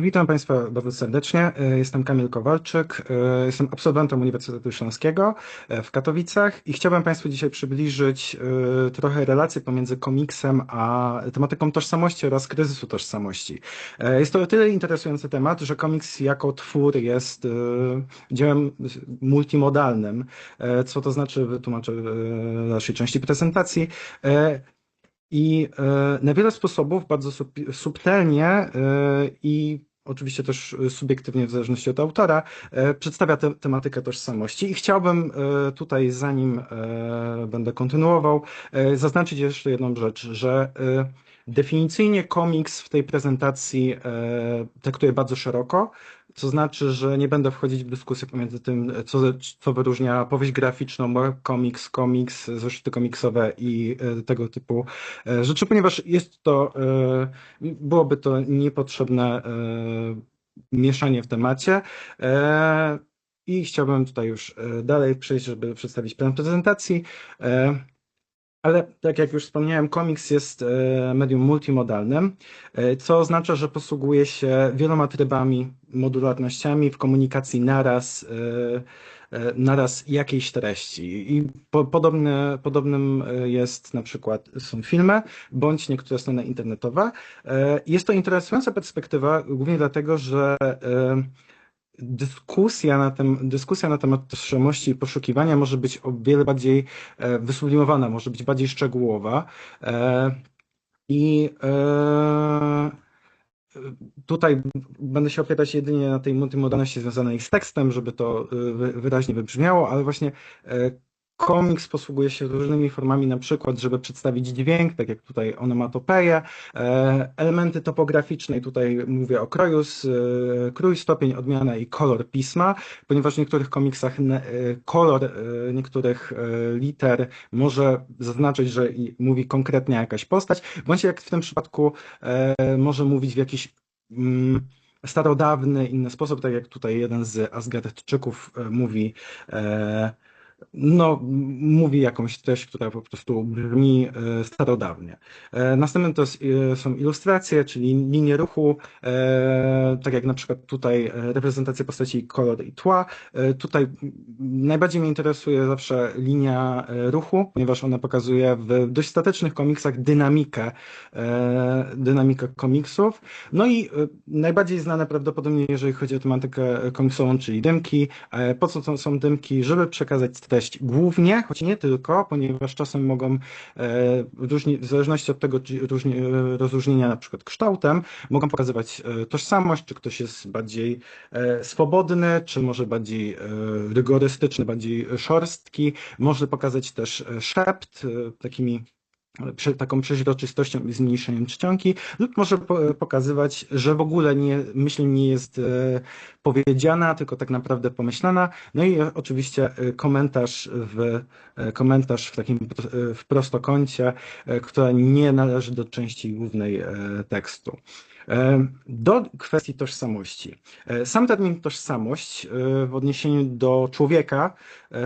Witam Państwa bardzo serdecznie. Jestem Kamil Kowalczyk. Jestem absolwentem Uniwersytetu Śląskiego w Katowicach i chciałbym Państwu dzisiaj przybliżyć e, trochę relacje pomiędzy komiksem a tematyką tożsamości oraz kryzysu tożsamości. E, jest to o tyle interesujący temat, że komiks jako twór jest e, dziełem multimodalnym. Co to znaczy, wytłumaczę w dalszej części prezentacji. I e, na wiele sposobów, bardzo subtelnie e, i oczywiście też subiektywnie w zależności od autora, e, przedstawia te, tematykę tożsamości. I chciałbym tutaj, zanim będę kontynuował, zaznaczyć jeszcze jedną rzecz, że definicyjnie komiks w tej prezentacji traktuje bardzo szeroko. To znaczy, że nie będę wchodzić w dyskusję pomiędzy tym, co, co wyróżnia powieść graficzną, komiks, komiks, zeszyty komiksowe i e, tego typu e, rzeczy, ponieważ jest to, e, byłoby to niepotrzebne mieszanie w temacie. I chciałbym tutaj już dalej przejść, żeby przedstawić plan prezentacji. Ale tak jak już wspomniałem, komiks jest e, medium multimodalnym, e, co oznacza, że posługuje się wieloma trybami, modularnościami w komunikacji naraz, e, naraz jakiejś treści. I po, podobne, podobnym jest na przykład są filmy, bądź niektóre strony internetowe. Jest to interesująca perspektywa, głównie dlatego, że dyskusja na, tem, dyskusja na temat tożsamości i poszukiwania może być o wiele bardziej e, wysublimowana, może być bardziej szczegółowa. E, I e, tutaj będę się opierać jedynie na tej multimodalności związanej z tekstem, żeby to wyraźnie wybrzmiało, ale właśnie Komiks posługuje się różnymi formami, na przykład, żeby przedstawić dźwięk, tak jak tutaj onomatopeję, e, elementy topograficzne, tutaj mówię o kroju, e, krój, stopień, odmiana i kolor pisma, ponieważ w niektórych komiksach e, kolor niektórych liter może zaznaczyć, że mówi konkretnie jakaś postać, bądź jak w tym przypadku może mówić w jakiś mm, starodawny, inny sposób, tak jak tutaj jeden z Asgardczyków mówi no, mówi jakąś treść, która po prostu brzmi e, starodawnie. E, następnym to e, są ilustracje, czyli linie ruchu, tak jak na przykład tutaj reprezentacja postaci kolor i tła. Tutaj najbardziej mnie interesuje zawsze linia ruchu, ponieważ ona pokazuje w dość statycznych komiksach dynamikę, dynamikę komiksów. No i najbardziej znane prawdopodobnie, jeżeli chodzi o tematykę komiksową, czyli dymki. Po co są dymki? Żeby przekazać treść głównie, choć nie tylko, ponieważ czasem mogą, e, w zależności od tego e, rozróżnienia na przykład kształtem, mogą pokazywać e, tożsamość, czy ktoś jest bardziej swobodny, czy może bardziej rygorystyczny, bardziej szorstki. Może pokazać też szept takimi taką przeźroczystością i zmniejszeniem czcionki, lub może pokazywać, że w ogóle nie, myśl nie jest e, powiedziana, tylko tak naprawdę pomyślana. No i oczywiście e, komentarz w, e, komentarz w takim w prostokącie, która nie należy do części głównej tekstu. Do kwestii tożsamości. Sam termin tożsamość w odniesieniu do człowieka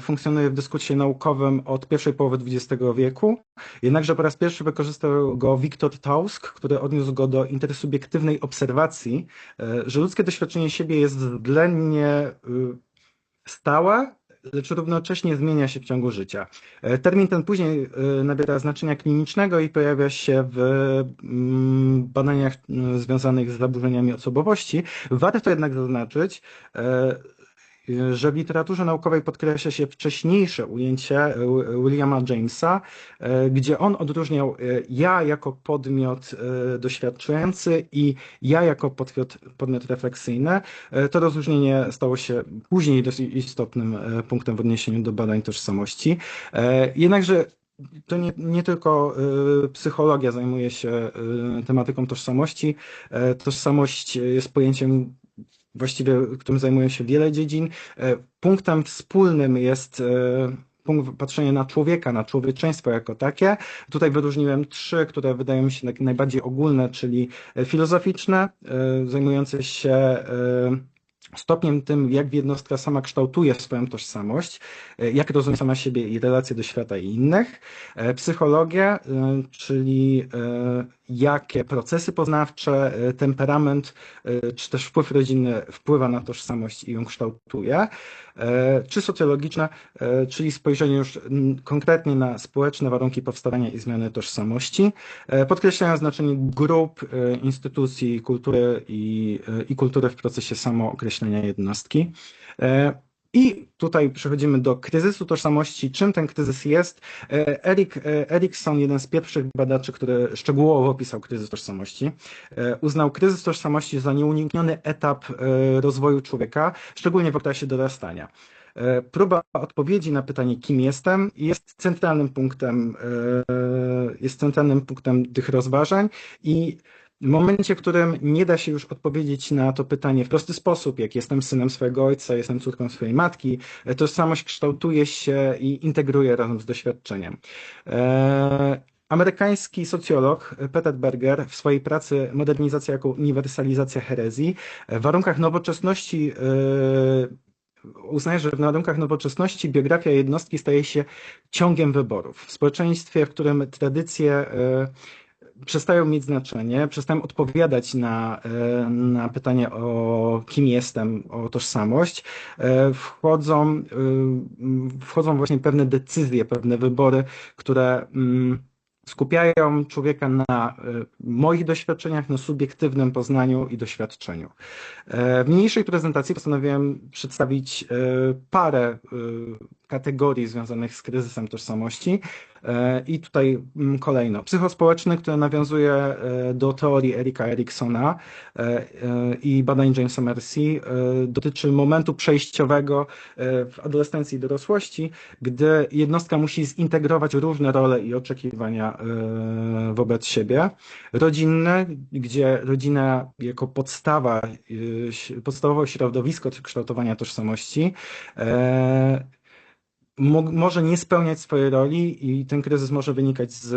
funkcjonuje w dyskursie naukowym od pierwszej połowy XX wieku, jednakże po raz pierwszy wykorzystał go Wiktor Tausk, który odniósł go do intersubiektywnej obserwacji, że ludzkie doświadczenie siebie jest względnie stałe lecz równocześnie zmienia się w ciągu życia. E, termin ten później e, nabiera znaczenia klinicznego i pojawia się w mm, badaniach mm, związanych z zaburzeniami osobowości. Warto jednak zaznaczyć, e, że w literaturze naukowej podkreśla się wcześniejsze ujęcie e, Williama Jamesa, e, gdzie on odróżniał e, ja jako podmiot doświadczający i ja jako podmiot, podmiot refleksyjny. To rozróżnienie stało się później dosyć istotnym punktem w odniesieniu do badań tożsamości. Jednakże to nie, nie, tylko psychologia zajmuje się tematyką tożsamości. Tożsamość jest pojęciem właściwie którym zajmują się wiele dziedzin. E, punktem wspólnym jest e, punkt patrzenia na człowieka, na człowieczeństwo jako takie. Tutaj wyróżniłem trzy, które wydają mi się najbardziej ogólne, czyli e, filozoficzne, zajmujące się stopniem tym, jak jednostka sama kształtuje swoją tożsamość, jak rozumie sama siebie i relacje do świata i innych. Psychologia, czyli jakie procesy poznawcze, temperament czy też wpływ rodzinny wpływa na tożsamość i ją kształtuje, czy socjologiczne, czyli spojrzenie już konkretnie na społeczne warunki powstawania i zmiany tożsamości, podkreślając znaczenie grup, instytucji, kultury i, i kultury w procesie samookreślenia jednostki. I tutaj przechodzimy do kryzysu tożsamości. Czym ten kryzys jest? E, Erik e, Erikson, jeden z pierwszych badaczy, który szczegółowo opisał kryzys tożsamości, e, uznał kryzys tożsamości za nieunikniony etap rozwoju człowieka, szczególnie w okresie dorastania. Próba odpowiedzi na pytanie, kim jestem, jest centralnym punktem, jest centralnym punktem tych rozważań i w momencie, w którym nie da się już odpowiedzieć na to pytanie w prosty sposób, jak jestem synem swojego ojca, jestem córką swojej matki, tożsamość kształtuje się i integruje razem z doświadczeniem. E, amerykański socjolog Peter Berger w swojej pracy Modernizacja jako uniwersalizacja herezji w warunkach nowoczesności e, uznaje, że w warunkach nowoczesności biografia jednostki staje się ciągiem wyborów. W społeczeństwie, w którym tradycje e, przestają mieć znaczenie, przestają odpowiadać na, e, na pytanie o kim jestem, o tożsamość, e, wchodzą, e, wchodzą właśnie pewne decyzje, pewne wybory, które mm, skupiają człowieka na moich doświadczeniach, na subiektywnym poznaniu i doświadczeniu. W niniejszej prezentacji postanowiłem przedstawić parę kategorii związanych z kryzysem tożsamości. E, I tutaj mm, kolejno, psychospołeczny, który nawiązuje e, do teorii Erika Eriksona e, i badań Jamesa Mercy, dotyczy momentu przejściowego w adolescencji i dorosłości, gdy jednostka musi zintegrować różne role i oczekiwania wobec siebie. Rodzinny, gdzie rodzina jako podstawa, podstawowe środowisko kształtowania tożsamości może nie spełniać swojej roli i ten kryzys może wynikać z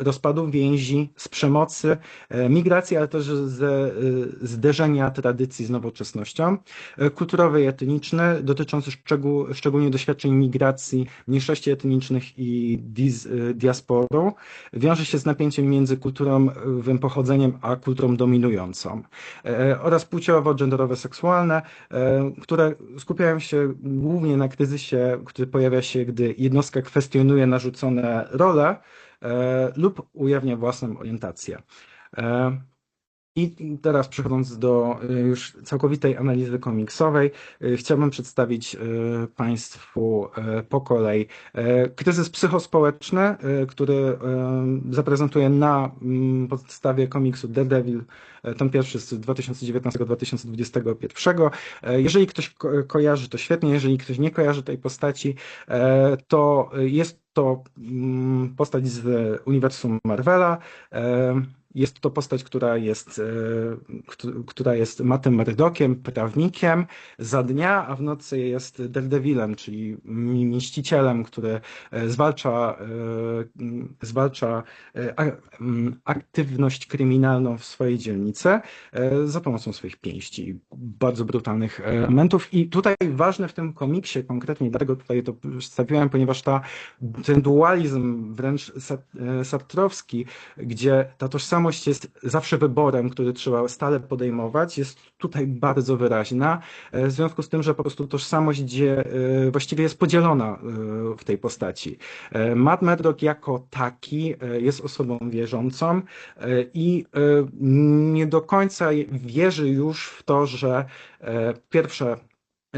e, rozpadu więzi, z przemocy, e, migracji, ale też ze e, zderzenia tradycji z nowoczesnością. Kulturowy i etniczny, dotyczący szczegół, szczególnie doświadczeń migracji mniejszości etnicznych i diz, diasporu, wiąże się z napięciem między kulturowym pochodzeniem a kulturą dominującą. Oraz płciowo-genderowe, seksualne, które skupiają się głównie na kryzysie, który pojawia pojawia się, gdy jednostka kwestionuje narzucone role e, lub ujawnia własną orientację. I teraz przechodząc do e, już całkowitej analizy komiksowej, chciałbym przedstawić Państwu po kolei kryzys psychospołeczny, który zaprezentuję na mm, podstawie komiksu Daredevil ten pierwszy z 2019-2021. E, jeżeli ktoś ko kojarzy, to świetnie, jeżeli ktoś nie kojarzy tej postaci, to jest to mm, postać z uniwersum Marvela. Jest to postać, która jest, e, która jest Mattem Murdockiem, prawnikiem za dnia, a w nocy jest Daredevilem, czyli mścicielem, który e, zwalcza, e, zwalcza aktywność kryminalną w swojej dzielnicy za pomocą swoich pięści, bardzo brutalnych elementów. I tutaj ważne w tym komiksie, konkretnie dlatego tutaj to przedstawiłem, ponieważ ta, ten dualizm wręcz sartrowski, gdzie ta tożsamość tożsamość jest zawsze wyborem, który trzeba stale podejmować, jest tutaj bardzo wyraźna, e, w związku z tym, że po prostu tożsamość gdzie e, właściwie jest podzielona e, w tej postaci. Matt Murdock jako taki jest osobą wierzącą i nie do końca wierzy już w to, że pierwsze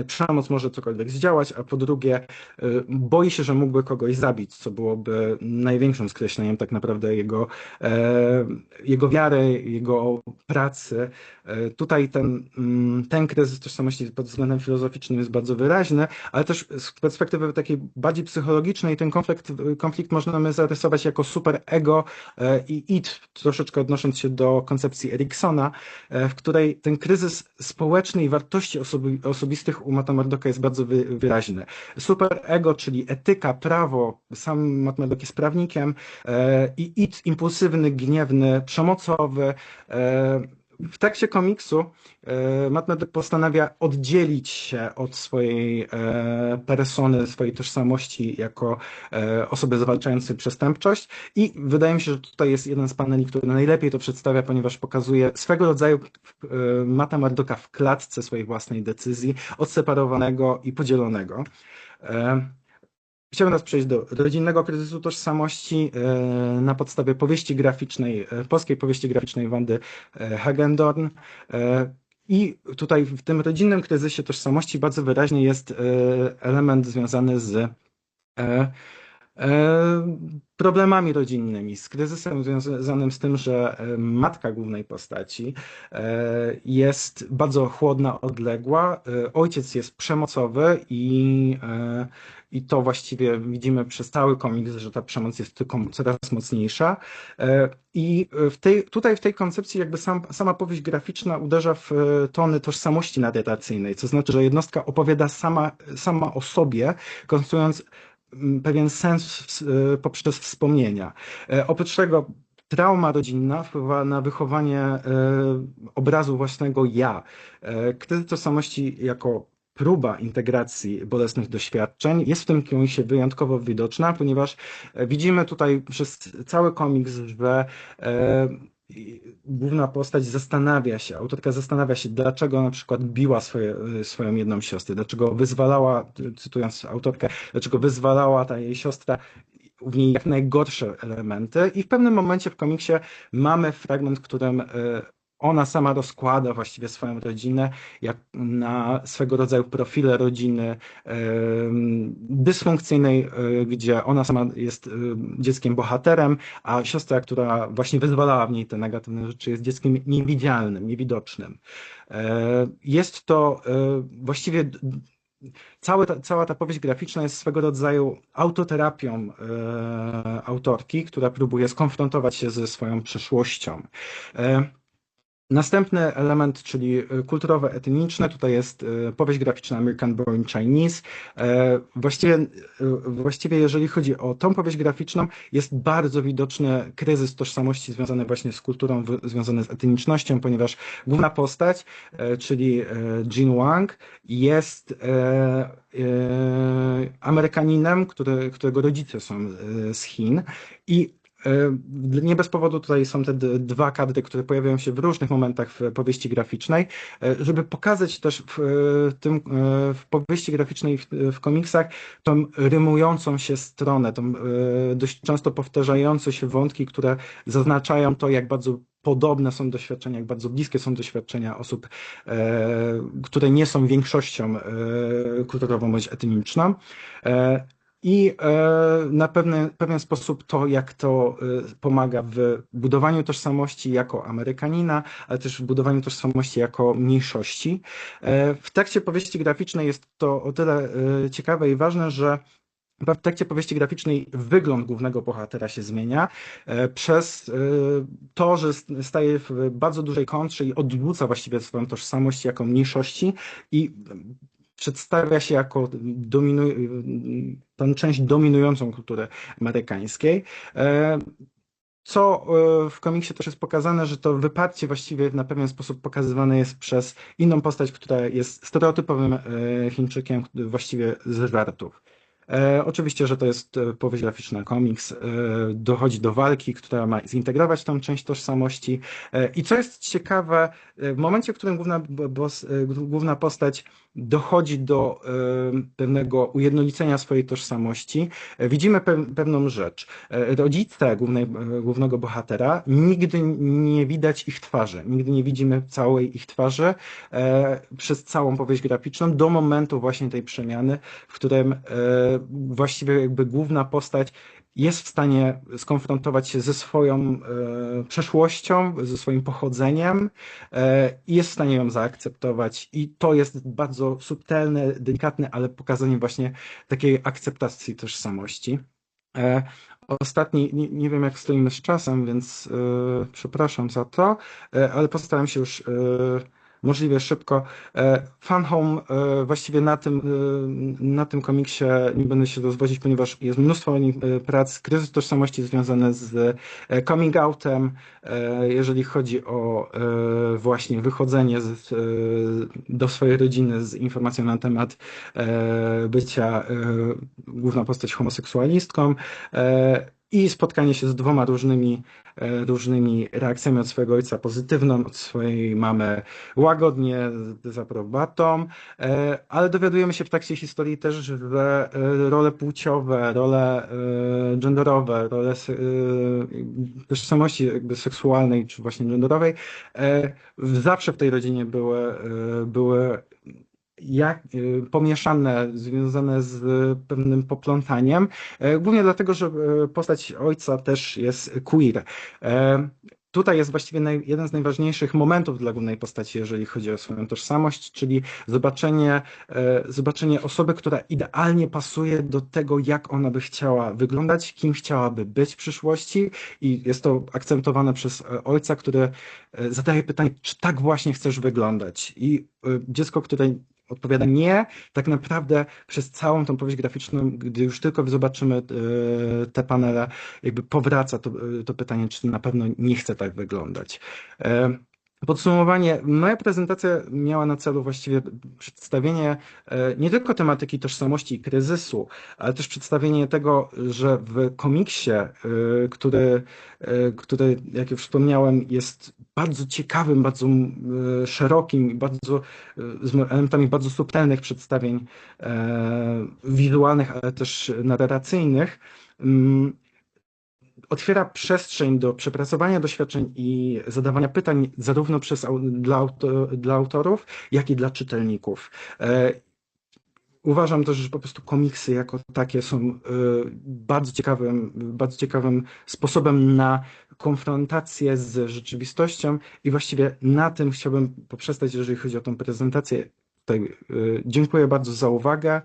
przemoc może cokolwiek zdziałać, a po drugie y, boi się, że mógłby kogoś zabić, co byłoby największym skreśleniem tak naprawdę jego, e, jego wiary, jego pracy. E, tutaj ten, mm, ten kryzys tożsamości pod względem filozoficznym jest bardzo wyraźny, ale też z perspektywy takiej bardziej psychologicznej ten konflikt, konflikt możemy zarysować jako super ego e, i id, troszeczkę odnosząc się do koncepcji Eriksona, w której ten kryzys społeczny i wartości osobi osobistych u Mata Murdoka jest bardzo wy, wyraźny. Super ego, czyli etyka, prawo, sam Murdock jest prawnikiem e, i it impulsywny, gniewny, przemocowy, e, w trakcie komiksu e, Murdock postanawia oddzielić się od swojej e, persony, swojej tożsamości jako e, osoby zwalczającej przestępczość i wydaje mi się, że tutaj jest jeden z paneli, który najlepiej to przedstawia, ponieważ pokazuje swego rodzaju Matta Murdocka w klatce swojej własnej decyzji, odseparowanego i podzielonego. Chciałbym teraz przejść do rodzinnego kryzysu tożsamości e, na podstawie powieści graficznej, e, polskiej powieści graficznej Wandy e, Hagendorn. I tutaj w tym rodzinnym kryzysie tożsamości bardzo wyraźnie jest element związany z problemami rodzinnymi, z kryzysem związanym z tym, że matka głównej postaci jest bardzo chłodna, odległa, ojciec jest przemocowy i i to właściwie widzimy przez cały komiks, że ta przemoc jest tylko coraz mocniejsza. E, I w tej, tutaj w tej koncepcji jakby sam, sama powieść graficzna uderza w e, tony tożsamości narracyjnej, co znaczy, że jednostka opowiada sama, sama o sobie, konstruując pewien sens e, poprzez wspomnienia. Oprócz tego trauma rodzinna wpływa na wychowanie obrazu własnego ja. Kryzys tożsamości jako próba integracji bolesnych doświadczeń jest w tym komiksie wyjątkowo widoczna, ponieważ e, widzimy tutaj przez cały komiks, że e, główna postać zastanawia się, autorka zastanawia się, dlaczego na przykład biła swoje, e, swoją jedną siostrę, dlaczego wyzwalała, cytując autorkę, dlaczego wyzwalała ta jej siostra w niej jak najgorsze elementy. I w pewnym momencie w komiksie mamy fragment, w którym ona sama rozkłada właściwie swoją rodzinę jak na swego rodzaju profile rodziny dysfunkcyjnej, e, gdzie ona sama jest e, dzieckiem bohaterem, a siostra, która właśnie wyzwalała w niej te negatywne rzeczy, jest dzieckiem niewidzialnym, niewidocznym. E, jest to właściwie Całe ta, cała ta powieść graficzna jest swego rodzaju autoterapią autorki, która próbuje skonfrontować się ze swoją przeszłością. Następny element, czyli e, kulturowe, etniczne, tutaj jest e, powieść graficzna American Born Chinese. E, właściwie, właściwie jeżeli chodzi o tą powieść graficzną, jest bardzo widoczny kryzys tożsamości związany właśnie z kulturą, związany z etnicznością, ponieważ główna postać, czyli Jin Wang, jest Amerykaninem, który, którego rodzice są z Chin i nie bez powodu tutaj są te dwa kadry, które pojawiają się w różnych momentach w powieści graficznej, e, żeby pokazać też w, e, tym, w powieści graficznej, w, w komiksach, tą rymującą się stronę, tą dość często powtarzające się wątki, które zaznaczają to, jak bardzo podobne są doświadczenia, jak bardzo bliskie są doświadczenia osób, które nie są większością kulturową bądź etniczną i e, na pewien, sposób to, jak to e, pomaga w budowaniu tożsamości jako Amerykanina, ale też w budowaniu tożsamości jako mniejszości. E, w tekście powieści graficznej jest to o tyle ciekawe i ważne, że w trakcie powieści graficznej wygląd głównego bohatera się zmienia przez to, że staje w bardzo dużej kontrze i odwróca właściwie swoją tożsamość jako mniejszości i przedstawia się jako dominu- tą część dominującą kultury amerykańskiej. E, co e, w komiksie też jest pokazane, że to wyparcie właściwie na pewien sposób pokazywane jest przez inną postać, która jest stereotypowym e, Chińczykiem właściwie ze żartów. E, oczywiście, że to jest powieść graficzna, komiks. E, dochodzi do walki, która ma zintegrować tą część tożsamości. E, I co jest ciekawe, w momencie, w którym główna, główna postać dochodzi do pewnego ujednolicenia swojej tożsamości, widzimy pe pewną rzecz. Rodzice głównej, głównego bohatera, nigdy nie widać ich twarzy, nigdy nie widzimy całej ich twarzy przez całą powieść graficzną do momentu właśnie tej przemiany, w którym właściwie jakby główna postać jest w stanie skonfrontować się ze swoją e, przeszłością, ze swoim pochodzeniem e, i jest w stanie ją zaakceptować. I to jest bardzo subtelne, delikatne, ale pokazanie właśnie takiej akceptacji tożsamości. E, ostatni, nie, nie, wiem jak stoimy z czasem, więc przepraszam za to, ale postaram się już możliwie szybko. E, Fun Home e, właściwie na tym, e, na tym komiksie nie będę się rozwodzić, ponieważ jest mnóstwo prac, kryzys tożsamości związane z coming outem, jeżeli chodzi o właśnie wychodzenie z, do swojej rodziny z informacją na temat bycia główną postać homoseksualistką i spotkanie się z dwoma różnymi, różnymi reakcjami od swojego ojca pozytywną, od swojej mamy łagodnie, dezaprobatą, e, ale dowiadujemy się w trakcie historii też, że e, role płciowe, role e, genderowe, role e, tożsamości jakby seksualnej czy właśnie genderowej e, zawsze w tej rodzinie były, e, były jak, y, pomieszane, związane z pewnym poplątaniem, e, głównie dlatego, że e, postać ojca też jest queer. E, Tutaj jest właściwie naj, jeden z najważniejszych momentów dla głównej postaci, jeżeli chodzi o swoją tożsamość, czyli zobaczenie, zobaczenie osoby, która idealnie pasuje do tego, jak ona by chciała wyglądać, kim chciałaby być w przyszłości i jest to akcentowane przez ojca, który zadaje pytanie, czy tak właśnie chcesz wyglądać? I dziecko, które odpowiada nie, tak naprawdę przez całą tą powieść graficzną, gdy już tylko zobaczymy e, te panele, jakby powraca to, e, to pytanie, czy na pewno nie chce tak wyglądać. Podsumowanie. Moja prezentacja miała na celu właściwie przedstawienie e, nie tylko tematyki tożsamości i kryzysu, ale też przedstawienie tego, że w komiksie, e, który, e, który jak już wspomniałem, jest bardzo ciekawym, bardzo szerokim bardzo, z elementami bardzo subtelnych przedstawień wizualnych, ale też narracyjnych, mm, otwiera przestrzeń do przepracowania doświadczeń i zadawania pytań zarówno przez, dla, dla autorów, jak i dla czytelników. E, Uważam też, że po prostu komiksy jako takie są e, bardzo ciekawym, bardzo ciekawym sposobem na konfrontację z rzeczywistością i właściwie na tym chciałbym poprzestać, jeżeli chodzi o tą prezentację. Tutaj, e, dziękuję bardzo za uwagę.